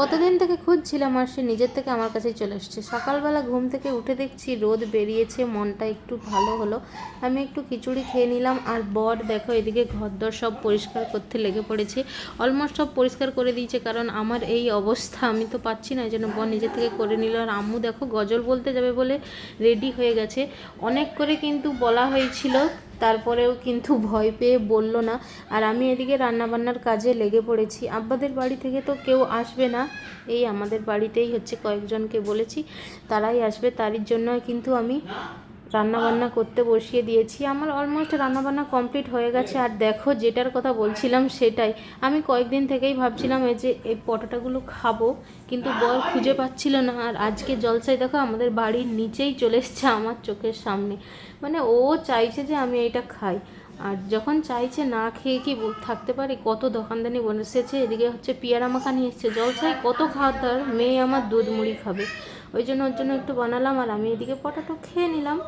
কতদিন থেকে খুঁজছিলাম আর সে নিজের থেকে আমার কাছেই চলে এসছে। সকালবেলা ঘুম থেকে উঠে দেখছি রোদ বেরিয়েছে, মনটা একটু ভালো হলো। আমি একটু খিচুড়ি খেয়ে নিলাম আর বর দেখো এদিকে ঘরদর সব পরিষ্কার করতে লেগে পড়েছে। অলমোস্ট সব পরিষ্কার করে দিয়েছে কারণ আমার এই অবস্থা আমি তো পাচ্ছি না, এই জন্য বর নিজে থেকে করে নিল। আর আম্মু দেখো গজল বলতে যাবে বলে রেডি হয়ে গেছে। অনেক করে কিন্তু বলা হয়েছিল তারপরেও কিন্তু ভয় পেয়ে বলল না। আর আমি এদিকে রান্নাবান্নার কাজে লেগে পড়েছি। আব্বাদের বাড়ি থেকে তো কেউ আসবে না। এই আমাদের বাড়িতেই হচ্ছে কয়েকজনকে বলেছি। তারাই আসবে। তারই জন্য কিন্তু আমি রান্নাবান্না করতে বসিয়ে দিয়েছি। আমার অলমোস্ট রান্নাবান্না কমপ্লিট হয়ে গেছে। আর দেখো, যেটার কথা বলছিলাম সেটাই। আমি কয়েকদিন থেকেই ভাবছিলাম এই যে এই পটাটাগুলো খাব, কিন্তু বর খুঁজে পাচ্ছিল না। আর আজকে জলসায় দেখো, আমাদের বাড়ির নিচেই চলে এসছে আমার চোখের সামনে। মানে ও চাইছে যে আমি এটা খাই। আর যখন চাইছে না খেয়ে কি থাকতে পারি, কত দোকানদানি বসেছে। এদিকে হচ্ছে পিয়ারা মাখা নিয়ে এসছে। জলসায় কত খাওয়ার মেয়ে আমার দুধ মুড়ি খাবে। ওই জন্য ওর জন্য একটু বানালাম আর আমি এদিকে পটাটো খেয়ে নিলাম।